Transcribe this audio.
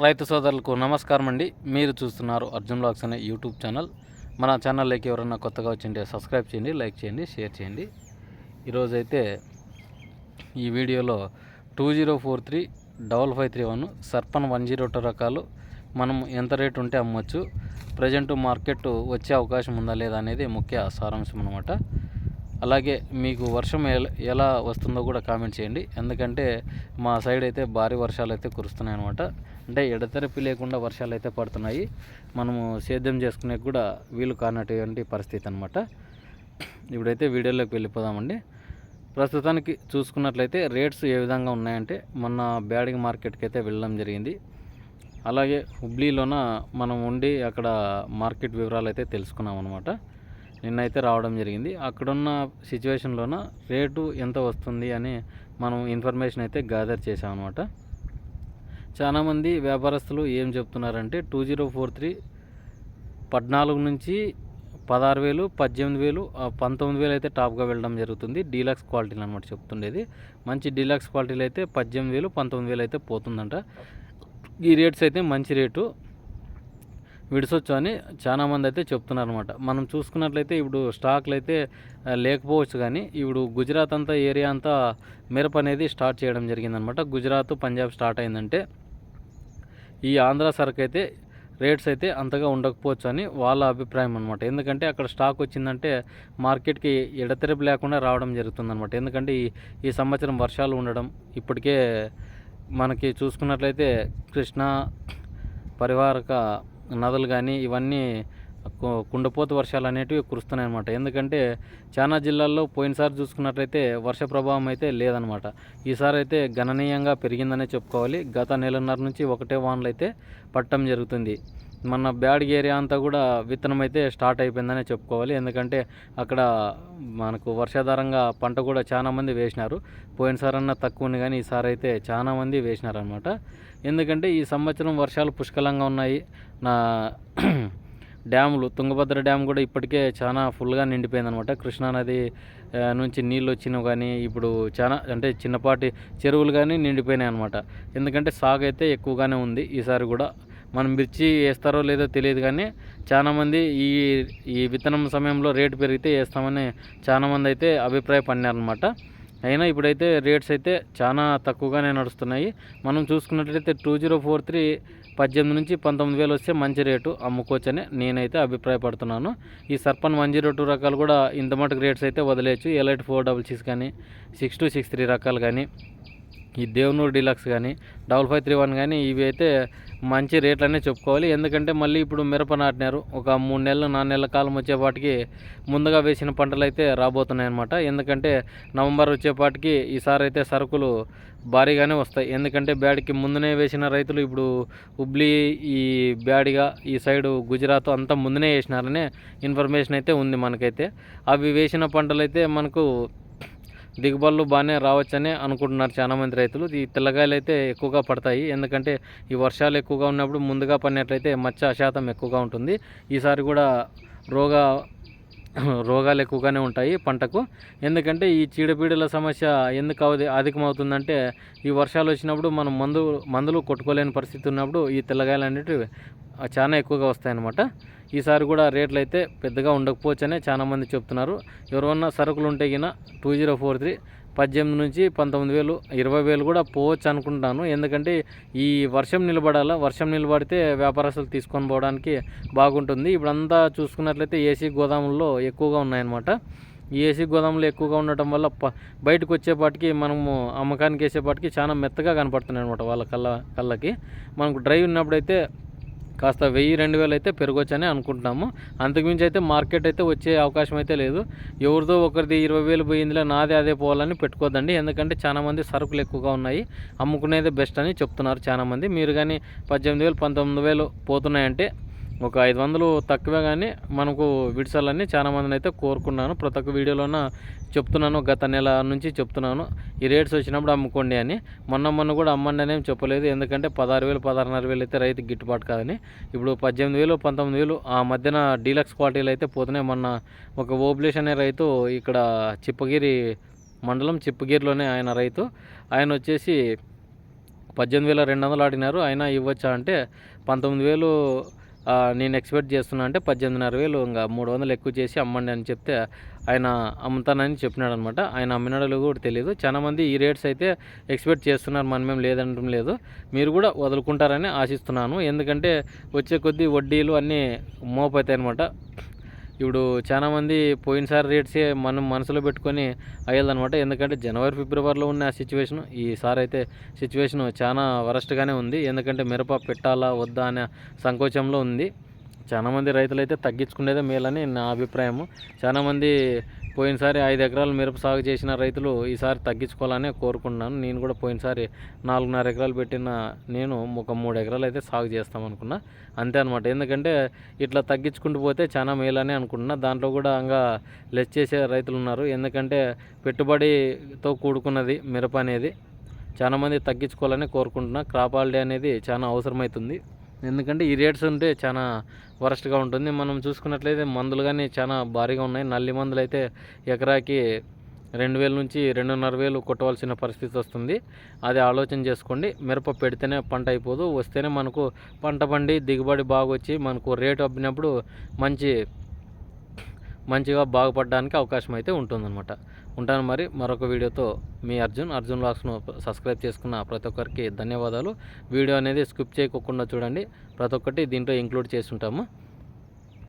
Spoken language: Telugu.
రైతు సోదరులకు నమస్కారం అండి. మీరు చూస్తున్నారు అర్జున్ బ్లాగ్స్ అనే యూట్యూబ్ ఛానల్. మన ఛానల్లోకి ఎవరన్నా కొత్తగా వచ్చింటే సబ్స్క్రైబ్ చేయండి లైక్ చేయండి షేర్ చేయండి. ఈరోజైతే ఈ వీడియోలో two zero four three double five three one సర్పన్ one zero two రకాలు. మనం ఎంత రేటు ఉంటే అమ్మొచ్చు. ప్రజెంట్ మార్కెట్ వచ్చే అవకాశం ఉందా లేదా అనేది ముఖ్య సారాంశం అనమాట అలాగే మీకు వర్షం ఎలా వస్తుందో కూడా కామెంట్ చేయండి. ఎందుకంటే మా సైడ్ అయితే భారీ వర్షాలు అయితే కురుస్తున్నాయి అనమాట అంటే ఎడతెరపి లేకుండా వర్షాలు అయితే పడుతున్నాయి. మనము సేద్యం చేసుకునే కూడా వీలు కానటువంటి పరిస్థితి అనమాట ఇప్పుడైతే వీడియోలోకి వెళ్ళిపోదామండి. ప్రస్తుతానికి చూసుకున్నట్లయితే రేట్స్ ఏ విధంగా ఉన్నాయంటే మొన్న బ్యాడింగ్ మార్కెట్కి అయితే వెళ్ళడం జరిగింది. అలాగే హుబ్లీలోన మనం ఉండి అక్కడ మార్కెట్ వివరాలు అయితే తెలుసుకున్నాం అనమాట నిన్నైతే రావడం జరిగింది. అక్కడున్న సిచ్యువేషన్లోన రేటు ఎంత వస్తుంది అని మనం ఇన్ఫర్మేషన్ అయితే గ్యాదర్ చేసాం అనమాట చాలామంది వ్యాపారస్తులు ఏం చెప్తున్నారంటే టూ జీరో ఫోర్ త్రీ పద్నాలుగు నుంచి పదహారు వేలు పద్దెనిమిది వేలు పంతొమ్మిది వేలు అయితే టాప్గా వెళ్ళడం జరుగుతుంది. డీలక్స్ క్వాలిటీలు అనమాట చెప్తుండేది. మంచి డీలక్స్ క్వాలిటీలు అయితే పద్దెనిమిది వేలు పంతొమ్మిది వేలు అయితే పోతుందంట. ఈ రేట్స్ అయితే మంచి రేటు. విడిసొచ్చు అని చాలామంది అయితే చెప్తున్నారు అనమాట మనం చూసుకున్నట్లయితే ఇప్పుడు స్టాక్లు అయితే లేకపోవచ్చు కానీ ఇప్పుడు గుజరాత్ అంతా ఏరియా అంతా మిరప అనేది స్టార్ట్ చేయడం జరిగిందనమాట గుజరాత్ పంజాబ్ స్టార్ట్ అయిందంటే ఈ ఆంధ్ర సరుకు అయితే రేట్స్ అయితే అంతగా ఉండకపోవచ్చు అని వాళ్ళ అభిప్రాయం అనమాట ఎందుకంటే అక్కడ స్టాక్ వచ్చిందంటే మార్కెట్కి ఎడతెరపు లేకుండా రావడం జరుగుతుందన్నమాట. ఎందుకంటే ఈ ఈ సంవత్సరం వర్షాలు ఉండడం ఇప్పటికే మనకి చూసుకున్నట్లయితే కృష్ణా పరివారక నదులు కానీ ఇవన్నీ కుండపోత వర్షాలు అనేటివి కురుస్తున్నాయి అనమాట ఎందుకంటే చాలా జిల్లాల్లో పోయినసారి చూసుకున్నట్లయితే వర్ష ప్రభావం అయితే లేదనమాట ఈసారి అయితే గణనీయంగా పెరిగిందనే చెప్పుకోవాలి. గత నెలన్నర నుంచి ఒకటే వానలు అయితే పట్టడం జరుగుతుంది. మన బ్యాడ్ ఏరియా అంతా కూడా విత్తనం అయితే స్టార్ట్ అయిపోయిందనే చెప్పుకోవాలి. ఎందుకంటే అక్కడ మనకు వర్షాధారంగా పంట కూడా చాలా మంది వేసినారు. పోయినసారి అన్న తక్కువ ఉంది కానీ ఈసారి అయితే చాలా మంది వేసినారనమాట ఎందుకంటే ఈ సంవత్సరం వర్షాలు పుష్కలంగా ఉన్నాయి. నా డ్యాములు తుంగభద్ర డ్యామ్ కూడా ఇప్పటికే చాలా ఫుల్గా నిండిపోయిందనమాట కృష్ణానది నుంచి నీళ్ళు వచ్చినవి కానీ ఇప్పుడు చాలా అంటే చిన్నపాటి చెరువులు కానీ నిండిపోయినాయి అనమాట ఎందుకంటే సాగు అయితే ఎక్కువగానే ఉంది. ఈసారి కూడా మనం మిర్చి వేస్తారో లేదో తెలియదు కానీ చాలామంది ఈ ఈ విత్తనం సమయంలో రేటు పెరిగితే వేస్తామని చాలామంది అయితే అభిప్రాయపడినారనమాట అయినా ఇప్పుడైతే రేట్స్ అయితే చాలా తక్కువగానే నడుస్తున్నాయి. మనం చూసుకున్నట్లయితే టూ జీరో ఫోర్ త్రీ పద్దెనిమిది నుంచి పంతొమ్మిది వేలు వస్తే మంచి రేటు అమ్ముకోవచ్చని నేనైతే అభిప్రాయపడుతున్నాను. ఈ సర్పన్ వన్ జీరో టూ రకాలు కూడా ఇంత మటుకు రేట్స్ అయితే వదిలేయచ్చు. ఎలైట్ ఫోర్ డబల్ సిక్స్ కానీ సిక్స్ టూ సిక్స్ త్రీ రకాలు కానీ. ఈ దేవనూరు డీలక్స్ కానీ డబల్ ఫైవ్ త్రీ వన్ కానీ ఇవి అయితే మంచి రేట్లనే చెప్పుకోవాలి. ఎందుకంటే మళ్ళీ ఇప్పుడు మిరప నాటినారు. ఒక మూడు నెలలు నాలుగు నెలల కాలం వచ్చేపాటికి ముందుగా వేసిన పంటలు అయితే రాబోతున్నాయి అన్నమాట ఎందుకంటే నవంబర్ వచ్చేపాటికి ఈసారి అయితే సరుకులు భారీగానే వస్తాయి. ఎందుకంటే బ్యాడికి ముందునే వేసిన రైతులు ఇప్పుడు హుబ్లీ ఈ బ్యాడిగా ఈ సైడు గుజరాత్ అంతా ముందునే వేసినారనే ఇన్ఫర్మేషన్ అయితే ఉంది మనకైతే. అవి వేసిన పంటలు అయితే మనకు దిగుబడులు బాగానే రావచ్చని అనుకుంటున్నారు చాలామంది రైతులు. ఈ తెల్లగాయలు అయితే ఎక్కువగా పడతాయి. ఎందుకంటే ఈ వర్షాలు ఎక్కువగా ఉన్నప్పుడు ముందుగా పడినట్లయితే మచ్చ శాతం ఎక్కువగా ఉంటుంది. ఈసారి కూడా రోగ రోగాలు ఎక్కువగానే ఉంటాయి పంటకు. ఎందుకంటే ఈ చీడపీడల సమస్య ఎందుకు అవధి అధికమవుతుందంటే ఈ వర్షాలు వచ్చినప్పుడు మనం మందు మందులు కొట్టుకోలేని పరిస్థితి ఉన్నప్పుడు ఈ తెల్లగాయలు అనేటివి చాలా ఎక్కువగా వస్తాయన్నమాట. ఈసారి కూడా రేట్లు అయితే పెద్దగా ఉండకపోవచ్చనే చాలామంది చెప్తున్నారు. ఎవరన్నా సరుకులు ఉంటే గిన టూ జీరో ఫోర్ త్రీ పద్దెనిమిది నుంచి పంతొమ్మిది వేలు ఇరవై వేలు కూడా పోవచ్చు అనుకుంటాను. ఎందుకంటే ఈ వర్షం నిలబడాలా? వర్షం నిలబడితే వ్యాపారస్తులు తీసుకొని పోవడానికి బాగుంటుంది. ఇప్పుడంతా చూసుకున్నట్లయితే ఏసీ గోదాముల్లో ఎక్కువగా ఉన్నాయన్నమాట. ఈ ఏసీ గోదాములు ఎక్కువగా ఉండటం వల్ల ప బయటకు వచ్చేపాటికి మనము అమ్మకానికి వేసేపాటికి చాలా మెత్తగా కనపడుతున్నాయి అనమాట వాళ్ళ కళ్ళ కళ్ళకి. మనకు డ్రైవ్ ఉన్నప్పుడైతే కాస్త వెయ్యి రెండు వేలు అయితే పెరగొచ్చని అనుకుంటున్నాము. అంతకుమించి అయితే మార్కెట్ అయితే వచ్చే అవకాశం అయితే లేదు. ఎవరిదో ఒకరిది ఇరవై వేలు పోయిందిలే నాదే అదే పోవాలని పెట్టుకోదండి ఎందుకంటే చాలామంది సరుకులు ఎక్కువగా ఉన్నాయి. అమ్ముకునేదే బెస్ట్ అని చెప్తున్నారు చాలా మంది. మీరు కానీ పద్దెనిమిది వేలు పంతొమ్మిది వేలు పోతున్నాయంటే ఒక ఐదు వందలు తక్కువే కానీ మనకు విడిచాలని చాలా మందిని అయితే కోరుకున్నాను. ప్రతి ఒక్క వీడియోలోన చెప్తున్నాను గత నెల నుంచి చెప్తున్నాను. ఈ రేట్స్ వచ్చినప్పుడు అమ్ముకోండి అని. మొన్న మొన్న కూడా అమ్మండి అనేం చెప్పలేదు. ఎందుకంటే పదహారు వేలు పదహారున్నర వేలు అయితే రైతు గిట్టుబాటు కాదని. ఇప్పుడు పద్దెనిమిది వేలు పంతొమ్మిది వేలు ఆ మధ్యన డీలక్స్ క్వాలిటీలు అయితే పోతున్నాయి. మొన్న ఒక ఓబ్లేష్ అనే రైతు ఇక్కడ చిప్పగిరి మండలం చిప్పగిరిలోనే ఆయన రైతు. ఆయన వచ్చేసి పద్దెనిమిది వేల రెండు వందలు ఆడినారు. అయినా ఇవ్వచ్చా అంటే పంతొమ్మిది వేలు నేను ఎక్స్పెక్ట్ చేస్తున్నా అంటే పద్దెనిమిదిన్నర వేలు ఇంకా మూడు వందలు ఎక్కువ చేసి అమ్మండి అని చెప్తే ఆయన అమ్ముతానని చెప్పినాడు అనమాట ఆయన అమ్మినాడో కూడా తెలియదు చాలా మంది ఈ రేట్స్ అయితే ఎక్స్పెక్ట్ చేస్తున్నారు. మనమేం లేదంటం లేదు. మీరు కూడా వదులుకుంటారని ఆశిస్తున్నాను. ఎందుకంటే వచ్చే కొద్దీ వడ్డీలు అన్నీ మోపైతాయి అనమాట ఇప్పుడు చాలామంది పోయినసారి రేట్సే మనం మనసులో పెట్టుకొని అయ్యేదనమాట ఎందుకంటే జనవరి ఫిబ్రవరిలో ఉన్న సిచ్యువేషన్ ఈసారి అయితే సిచ్యువేషన్ చాలా వరస్ట్గానే ఉంది. ఎందుకంటే మిరప పెట్టాలా వద్దా అనే సంకోచంలో ఉంది. చాలామంది రైతులు అయితే తగ్గించుకునేదే మేలని నా అభిప్రాయము. చాలామంది పోయినసారి ఐదు ఎకరాలు మిరప సాగు చేసిన రైతులు ఈసారి తగ్గించుకోవాలని కోరుకుంటున్నాను. నేను కూడా పోయినసారి నాలుగున్నర ఎకరాలు పెట్టిన నేను ఒక మూడు ఎకరాలు అయితే సాగు చేస్తామనుకున్నా అంతే అనమాట ఎందుకంటే ఇట్లా తగ్గించుకుంటూ పోతే చాలా మేలని అనుకుంటున్నా. దాంట్లో కూడా ఇంకా లెస్ చేసే రైతులు ఉన్నారు. ఎందుకంటే పెట్టుబడితో కూడుకున్నది మిరప అనేది. చాలామంది తగ్గించుకోవాలని కోరుకుంటున్నా. క్రాప్ హాలిడే అనేది చాలా అవసరమవుతుంది ఎందుకంటే ఈ రేట్స్ ఉంటే చాలా వరస్ట్గా ఉంటుంది. మనం చూసుకున్నట్లయితే మందులు కానీ చాలా భారీగా ఉన్నాయి. నల్లి మందులు అయితే ఎకరాకి రెండు వేల నుంచి రెండున్నర వేలు కొట్టవలసిన పరిస్థితి వస్తుంది. అది ఆలోచన చేసుకోండి. మిరప పెడితేనే పంట అయిపోదు. వస్తేనే మనకు పంట పండి దిగుబడి బాగా వచ్చి మనకు రేటు అబ్బినప్పుడు మంచి మంచిగా బాగుపడడానికి అవకాశం అయితే ఉంటుందన్నమాట. ఉంటాను మరి మరొక వీడియోతో మీ అర్జున్ అర్జున్ వ్లాగ్స్ను సబ్స్క్రైబ్ చేసుకున్న ప్రతి ఒక్కరికి ధన్యవాదాలు. వీడియో అనేది స్కిప్ చేయకుండా చూడండి. ప్రతి ఒక్కటి దీంట్లో ఇంక్లూడ్ చేస్తుంటాము